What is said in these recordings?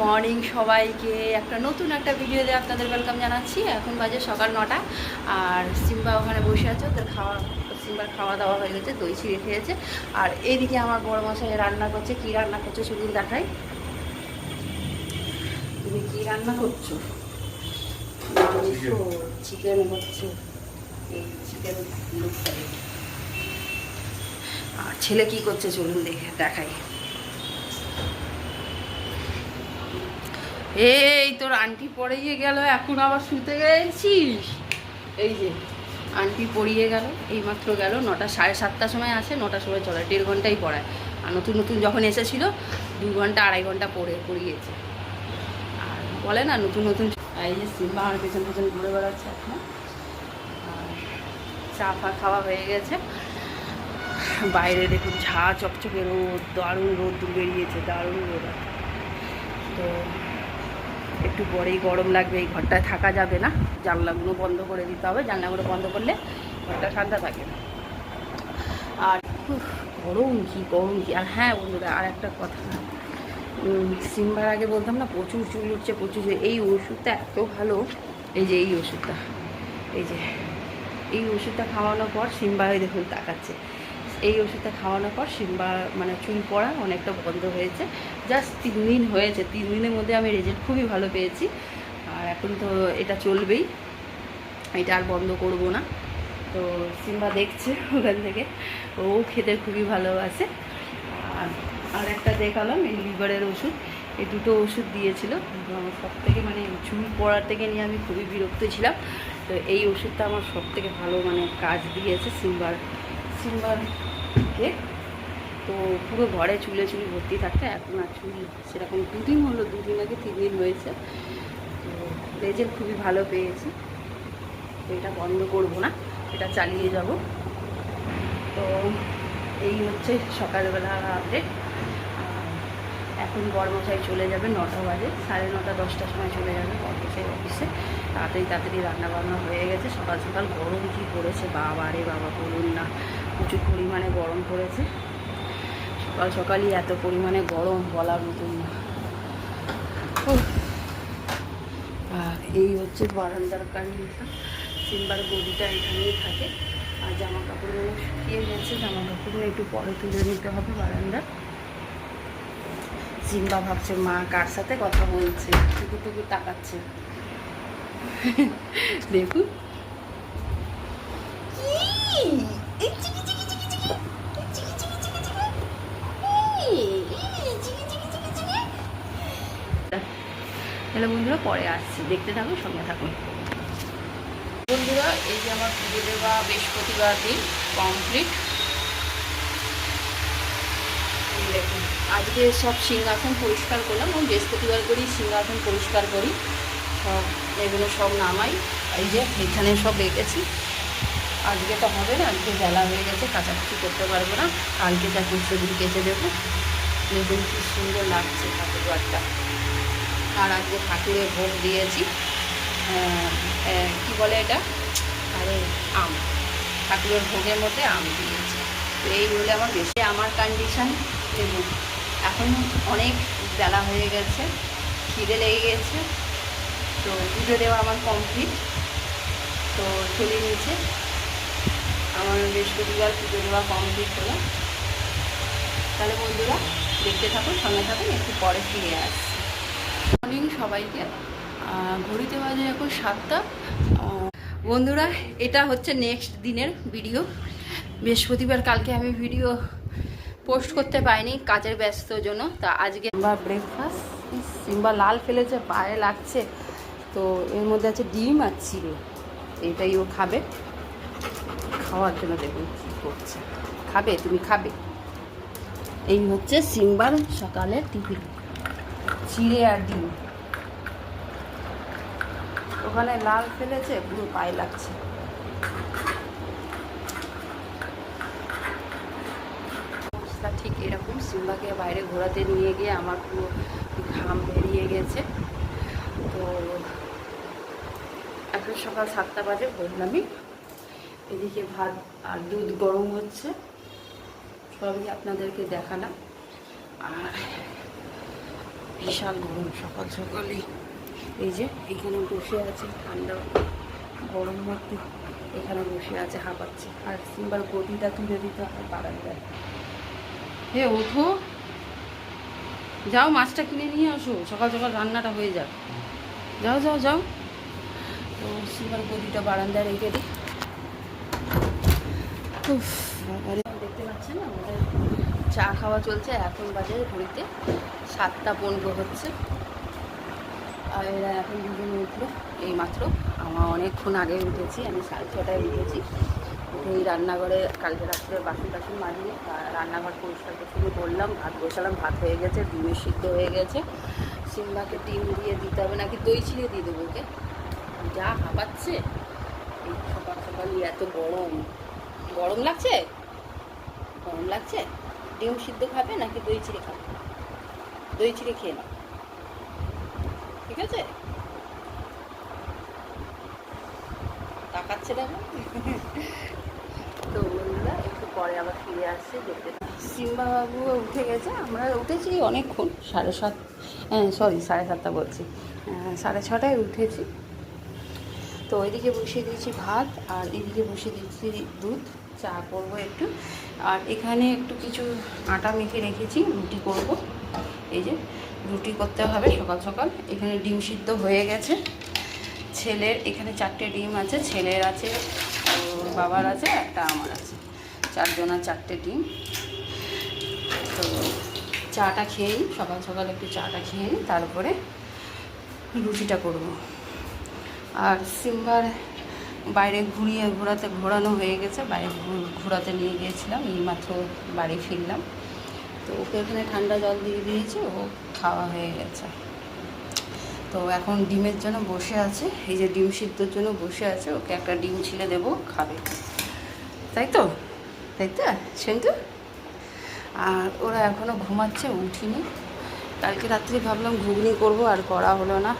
Morning সবাইকে। একটা নতুন একটা ভিডিওতে আপনাদের ওয়েলকাম জানাচ্ছি। এখন বাজে সকাল নটা। আর সিম্বা ওখানে বসে আছে। ওদের খাওয়া সিম্বার খাওয়া দাওয়া হয়ে গেছে দই ছিঁড়ে খেয়েছে। আর এইদিকে আমার বড় মশাই রান্না করছে। কী রান্না করছে সেদিন দেখাই। তুমি কী রান্না করছ? চিকেন হচ্ছে। এই চিকেন আর ছেলে কি করছে চলুন দেখে দেখাই। এই তোর আন্টি পড়িয়ে গেল, এখন আবার শুতে গেছিস? এই যে, আন্টি পড়িয়ে গেল, এইমাত্র গেল, নটা সাড়ে সাতটার সময় আসে, নটার সময় চলে, দেড় ঘন্টাই পড়ায়। আর নতুন নতুন যখন এসেছিল, দু ঘণ্টা, আড়াই ঘণ্টা পড়ে, পড়িয়েছে। আর বলে না, নতুন নতুন এই যে সিম্বা আমার পেছন পেছন ঘুরে বেড়াচ্ছে এখন। চা ফা খাওয়া হয়ে গেছে। বাইরে দেখুন, ঝা চকচকে রোদ, দারুণ রোদ বেরিয়েছে, দারুণ রোদ তো একটু পরেই গরম লাগবে, এই ঘরটায় থাকা যাবে না। জানলাগুলো বন্ধ করে দিতে হবে, জানলাগুলো বন্ধ করলে ঘরটা ঠান্ডা থাকে। আর গরম কি গরম কি। আর হ্যাঁ বন্ধুরা, আর একটা কথা। সিম্বার আগে বলতাম না, প্রচুর চুল উঠছে, প্রচুর। এই ওষুধটা এত ভালো। এই যে, এই ওষুধটা। এই যে, এই ওষুধটা খাওয়ানোর পর সিম্বা হয়ে দেখুন তাকাচ্ছে। এই ওষুধটা খাওয়ানোর পর সিম্বা মানে চুল পড়া অনেকটা বন্ধ হয়েছে। জাস্ট তিন দিন হয়েছে। তিন দিনের মধ্যে আমি রেজাল্ট খুবই ভালো পেয়েছি। আর এখন তো এটা চলবেই। এটা আর বন্ধ করব না। তো সিম্বা দেখছে ওখান থেকে। ও খেতে খুবই ভালোবাসে। আর আর একটা দেখালাম, এই লিভারের ওষুধ। এই দুটো ওষুধ দিয়েছিল। সব থেকে মানে চুল পড়ার থেকে নিয়ে আমি খুবই বিরক্ত ছিলাম। তো এই ওষুধটা আমার সব থেকে ভালো মানে কাজ দিয়েছে সিম্বার। সিম্বার সিম্বারকে তো পুরো ঘরে চুলে চুল ভর্তি থাকতে এখন আর চুল সেরকম দুদিন হলো, দুদিন আগে তিন দিন হয়েছে। তো রেজাল্ট খুবই ভালো পেয়েছি। তো এটা বন্ধ করব না, এটা চালিয়ে যাব। তো এই হচ্ছে সকালবেলা আপডেট এখন বর্মশাই চলে যাবে নটা বাজে, সাড়ে নটা, দশটার সময় চলে যাবে বর্মশাই অফিসে। তাড়াতাড়ি তাড়াতাড়ি রান্না বান্না হয়ে গেছে। সকাল সকাল গরম কী পড়েছে, বাবা রে বাবা, বলুন না। প্রচুর পরিমাণে গরম পড়েছে। সকাল সকালই এত পরিমাণে গরম বলার মতন না। আর এই হচ্ছে বারান্দার কাহিনীটা। সিম্বার গদিটা এখানেই থাকে। আর জামা কাপড়গুলো শুকিয়ে গেছে। জামা কাপড়গুলো একটু পরে তুলে নিতে হবে বারান্দার সিম্বা ভাবছে, মা কার সাথে কথা বলছে? টুকু টুকু তাকাচ্ছে। দেখুন। তাহলে বন্ধুরা পরে আসছি। দেখতে থাকুন সঙ্গে থাকুন বন্ধুরা, এই যে আমার পুজো দেওয়া বৃহস্পতিবার দিন কমপ্লিট আজকে সব সিংহাসন পরিষ্কার করলাম, আমি বৃহস্পতিবার করি, সিংহাসন পরিষ্কার করি। সব এগুলো সব নামাই। এই যে, এখানে সব রেখেছি। আজকে তো হবে না, আজকে বেলা হয়ে গেছে, কাচাকুচি করতে পারব না। কালকে যা সেদিন কেচে দেবো। দেখুন কি সুন্দর লাগছে ঠাকুর আর আজকে ঠাকুরের ভোগ দিয়েছি কি বলে এটা? আরে, আম। ঠাকুরের ভোগের মধ্যে আম দিয়েছি। তো এই হলে আমার বেশি আমার কন্ডিশান এবং এখন অনেক বেলা হয়ে গেছে, খিদে লেগে গেছে, তো পুজো দেওয়া আমার কমপ্লিট তো চলে নিয়েছে আমার বৃহস্পতিবার পুজো দেওয়া কমপ্লিট হলো। তাহলে বন্ধুরা দেখতে থাকুন, সঙ্গে থাকুন, একটু পরে ফিরে আসছি। সবাইকে। ঘড়িতে বাজে এখন সাতটা। বন্ধুরা, এটা হচ্ছে নেক্সট দিনের ভিডিও বৃহস্পতিবার কালকে আমি ভিডিও পোস্ট করতে পাইনি কাজের ব্যস্তর জন্য। তা আজকে সিম্বা ব্রেকফাস্ট সিম্বা লাল ফেলেছে, পায়ে লাগছে। তো এর মধ্যে আছে ডিম আর চিড়ে এটাই ও খাবে। খাওয়ার জন্য দেখুন কী করছে। খাবে? তুমি খাবে? এই হচ্ছে সিম্বার সকালের টিফিন। চিড়ে আর ডিম। ওখানে লাল ফেলেছে, পুরো পায়ে লাগছে। ঠিক এরকম, সিম্বাকে বাইরে ঘোরাতে নিয়ে গিয়ে আমার পুরো ঘাম বেরিয়ে গেছে। তো এখন সকাল সাতটা বাজে বললামই, এদিকে ভাত আর দুধ গরম হচ্ছে। সবই আপনাদেরকে দেখালাম। আর বিশাল গরম সকাল সকালই। এই যে এখানে বসে আছে ঠান্ডা গরম মধ্যে। এখানে বসে আছে হাঁপাচ্ছে। আর সিম্বার গদিটা তুলে দিতে হয় বারান্দায়। হে ওঠো। যাও মাছটা কিনে নিয়ে আসো। সকাল সকাল রান্নাটা হয়ে যাক। যাও যাও যাও। তো সিম্বার গদিটা বারান্দায় রেখে দিই দেখতে পাচ্ছেন আমাদের চা খাওয়া চলছে। এখন বাজে ঘড়িতে সাতটা পনেরো হচ্ছে। আর এরা এখন দুজনে উঠল। এই মাত্র আমার অনেকক্ষণ আগে উঠেছি, আমি সাড়ে ছটায় উঠেছি। উঠে এই রান্নাঘরে কালকে রাত্রে বাসন টাসন মারিয়ে রান্নাঘর পরিষ্কার করে করলাম ভাত বসালাম, ভাত হয়ে গেছে, ডিমের সিদ্ধ হয়ে গেছে। সিম্বাকে ডিম দিয়ে দিতে হবে, নাকি দই ছিঁড়ে দিয়ে দেবো ওকে? যা হাঁপাচ্ছে এই সকাল সকাল এত গরম। গরম লাগছে? গরম লাগছে? ডিম সিদ্ধ খাবে নাকি দই চিড়ে খাবে? দই চিড়ে খেয়ে নাও। ঠিক আছে? তাকাচ্ছে দেখো। তো বন্ধুরা একটু পরে আবার ফিরে আসছে দেখতে সিম্বা বাবু উঠে গেছে। আমরা উঠেছি অনেকক্ষণ সাড়ে সাত হ্যাঁ সরি সাড়ে সাতটা বলছি। সাড়ে ছটায় উঠেছি। তো ওইদিকে বসিয়ে দিয়েছি ভাত আর এদিকে বসিয়ে দিয়েছি দুধ। চা করব একটু। আর এখানে একটু কিছু আটা মেখে রেখেছি রুটি করব। এই যে রুটি করতে হবে সকাল সকাল। এখানে ডিম সিদ্ধ হয়ে গেছে। ছেলের এখানে চারটে ডিম আছে, ছেলের আছে বাবার আছে, একটা আমার আছে। চারজনের চারটে ডিম। তো চাটা খেয়ে নিই সকাল সকাল একটু চাটা খেয়ে নিই তারপরে রুটিটা করব। আর সিম্বার বাইরে ঘুরিয়ে ঘোরাতে, ঘোরানো হয়ে গেছে। বাইরে ঘোরাতে নিয়ে গিয়েছিলাম এইমাত্র বাড়ি ফিরলাম। ওকে এখানে ঠান্ডা জল দিয়ে দিয়েছি, ও খাওয়া হয়ে গেছে। তো এখন ডিমের জন্য বসে আছে, এই যে ডিম সিদ্ধর জন্য বসে আছে, ওকে একটা ডিম ছিলে দেবো, খাবে। তাই তো? তাই তো? শুনতো আর ওরা এখনও ঘুমাচ্ছে, উঠিনি। কালকে রাত্রি ভাবলাম ঘুগনি করব, আর করা হলো না।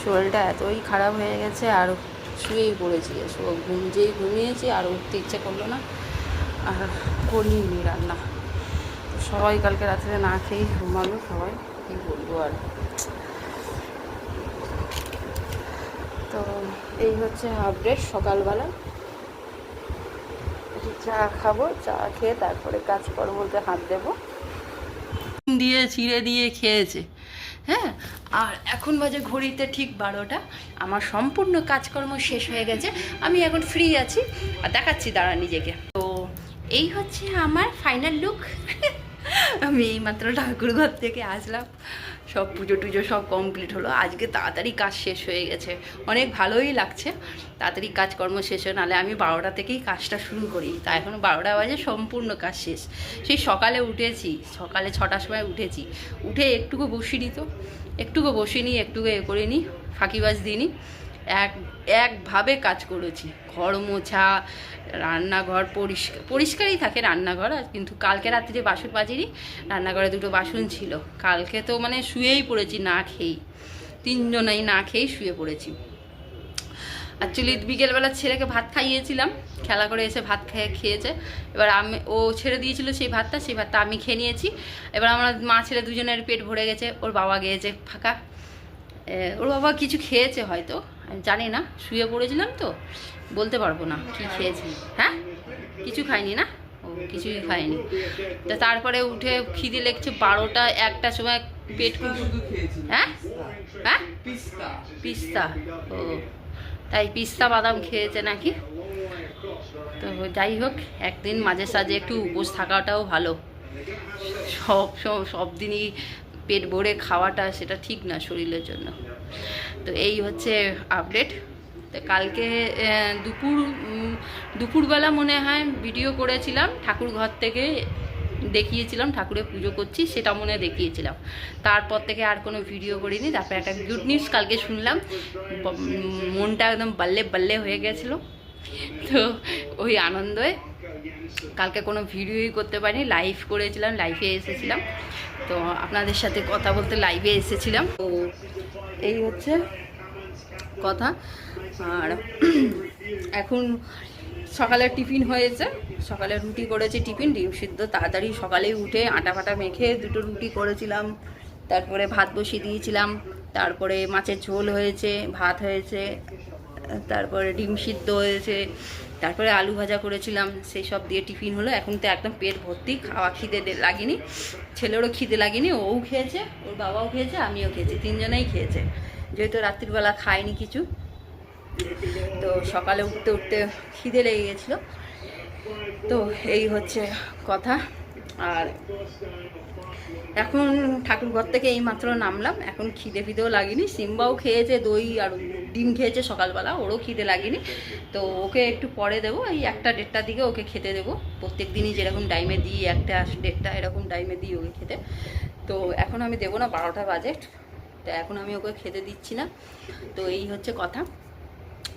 শরীরটা এতই খারাপ হয়ে গেছে, আর শুয়েই পড়েছি। ঘুম যেই ঘুমিয়েছি, আর উঠতে ইচ্ছে করল না। আর করিনি রান্না। সবাই কালকে রাত্রে না খেয়েই ঘুমালো, সবাই কী বলব আর। তো এই হচ্ছে হাফ আপডেট সকালবেলা চা খাব, চা খেয়ে তারপরে কাজকর্মতে হাত দেবো। দিয়ে চিড়ে দিয়ে খেয়েছে। হ্যাঁ আর এখন বাজে ঘড়িতে ঠিক বারোটা। আমার সম্পূর্ণ কাজকর্ম শেষ হয়ে গেছে। আমি এখন ফ্রি আছি। আর দেখাচ্ছি দাঁড়া নিজেকে। তো এই হচ্ছে আমার ফাইনাল লুক আমি এইমাত্র ঠাকুর ঘর থেকে আসলাম। সব পুজো টুজো সব কমপ্লিট হলো। আজকে তাড়াতাড়ি কাজ শেষ হয়ে গেছে। অনেক ভালোই লাগছে। তাড়াতাড়ি কাজকর্ম শেষ হয়ে নাহলে আমি বারোটা থেকেই কাজটা শুরু করি। তা এখন বারোটা বাজে, সম্পূর্ণ কাজ শেষ। সেই সকালে উঠেছি। সকালে ছটার সময় উঠেছি। উঠে একটুকু বসিয়ে দিত একটুকু বসিয়ে নিই একটুকু এ করে নিই, ফাঁকিবাজ দিইনি এক, একভাবে কাজ করেছি। ঘর মোছা, রান্নাঘর পরিষ্কার, পরিষ্কারই থাকে রান্নাঘর, আর কিন্তু কালকে রাত্রে বাসন বাজিনি রান্নাঘরে দুটো বাসন ছিল। কালকে তো মানে শুয়েই পড়েছি, না খেয়েই। তিনজনাই না খেয়েই শুয়ে পড়েছি। অ্যাকচুয়ালি বিকেলবেলা ছেলেকে ভাত খাইয়েছিলাম, খেলা করে এসে ভাত খেয়ে খেয়েছে। এবার আমি, ও ছেড়ে দিয়েছিল সেই ভাতটা সেই ভাতটা আমি খেয়ে নিয়েছি। এবার আমরা মা ছেলে দুজনের পেট ভরে গেছে, ওর বাবা গিয়েছে ফাঁকা। ওর বাবা কিছু খেয়েছে হয়তো। জানি না শুয়ে পড়েছিলাম তো বলতে পারব না কি খেয়েছি। হ্যাঁ? কিছু খাইনি না? ও কিছুই খাইনি। তা তারপরে উঠে খিদে লেগছে বারোটা একটা সময় পেট হ্যাঁ? হ্যাঁ? পিস্তা। পিস্তা ও। তাই পিস্তা বাদাম খেয়েছে নাকি? তো যাই হোক একদিন মাঝে সাঝে একটু উপোস থাকাটাও ভালো। সব সব সব দিনই পেট ভরে খাওয়াটা সেটা ঠিক না শরীরের জন্য। তো এই হচ্ছে আপডেট তো কালকে দুপুর দুপুরবেলা মনে হয় ভিডিও করেছিলাম, ঠাকুর ঘর থেকে দেখিয়েছিলাম ঠাকুরের পুজো করছি, সেটা মনে দেখিয়েছিলাম। তারপর থেকে আর কোনো ভিডিও করিনি, তারপরে একটা গুড নিউজ কালকে শুনলাম মনটা একদম বাল্লে বাল্লে হয়ে গেছিল। তো ওই আনন্দে কালকে কোনো ভিডিওই করতে পারিনি লাইভ করেছিলাম লাইভে এসেছিলাম। তো আপনাদের সাথে কথা বলতে লাইভে এসেছিলাম। তো এই হচ্ছে কথা। আর এখন সকালে টিফিন হয়েছে। সকালে রুটি করেছি টিফিন, ডিম সিদ্ধ। তাড়াতাড়ি সকালেই উঠে আটা ফাটা মেখে দুটো রুটি করেছিলাম। তারপরে ভাত বসিয়ে দিয়েছিলাম। তারপরে মাছের ঝোল হয়েছে, ভাত হয়েছে, তারপরে ডিম সিদ্ধ হয়েছে। তারপরে আলু ভাজা করেছিলাম, সেই সব দিয়ে টিফিন হলো। এখন তো একদম পেট ভর্তি, খাওয়া খিদে লাগেনি। ছেলেরও খিদে লাগেনি ও খেয়েছে, ওর বাবাও খেয়েছে, আমিও খেয়েছি, তিনজনেই খেয়েছে। যেহেতু রাত্রিবেলা খায়নি কিছু, তো সকালে উঠতে উঠতে খিদে লেগে গেছিল। তো এই হচ্ছে কথা। আর এখন ঠাকুরঘর থেকে এই মাত্র নামলাম। এখন খিদে ফিদেও লাগেনি। সিম্বাও খেয়েছে, দই আর ডিম খেয়েছে সকালবেলা, ওরও খিদে লাগেনি। তো ওকে একটু পরে দেবো, এই একটা দেড়টার দিকে ওকে খেতে দেবো। প্রত্যেক দিনই যেরকম টাইমে দিই, একটা দেড়টা এরকম টাইমে দিই ওকে খেতে। তো এখন আমি দেবো না, বারোটা বাজে। তো এখন আমি ওকে খেতে দিচ্ছি না। তো এই হচ্ছে কথা।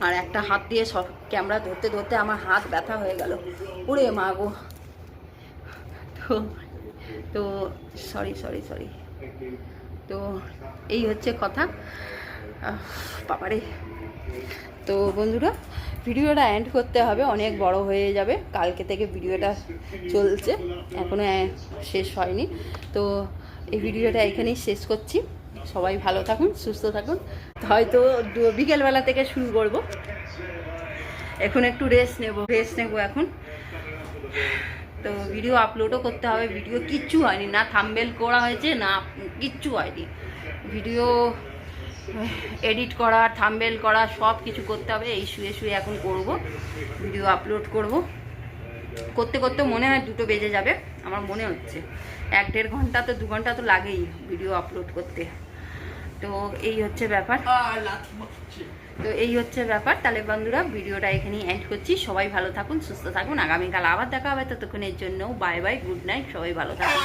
আর একটা হাত দিয়ে সব ক্যামেরা ধরতে ধরতে আমার হাত ব্যথা হয়ে গেল। ওরে মা গো। তো তো সরি সরি সরি তো, এই হচ্ছে কথা। বাবারে। তো, বন্ধুরা, ভিডিওটা এন্ড করতে হবে। অনেক বড় হয়ে যাবে। কালকে থেকে ভিডিওটা চলছে। এখনও শেষ হয়নি। তো, এই ভিডিওটা এখানেই শেষ করছি। সবাই ভালো থাকুন, সুস্থ থাকুন। হয়তো বিকেলবেলা থেকে শুরু করব। এখন একটু রেস্ট নেব রেস্ট নেব এখন। তো ভিডিও আপলোডও করতে হবে। ভিডিও কিচ্ছু হয়নি। না থাম্বেল করা হয়েছে, না কিচ্ছু হয়নি। ভিডিও এডিট করা থাম্বেল করা সব কিছু করতে হবে। এই শুয়ে শুয়ে এখন করব। ভিডিও আপলোড করব। করতে করতে মনে হয় দুটো বেজে যাবে, আমার মনে হচ্ছে। এক দেড় ঘণ্টা তো, দু ঘণ্টা তো লাগেই ভিডিও আপলোড করতে। তো এই হচ্ছে ব্যাপার। তো এই হচ্ছে ব্যাপার। তাহলে বন্ধুরা, ভিডিওটা এখানেই এন্ড করছি। সবাই ভালো থাকুন, সুস্থ থাকুন। আগামীকাল আবার দেখা হবে। ততক্ষণের জন্য বাই বাই গুড নাইট সবাই ভালো থাকুন।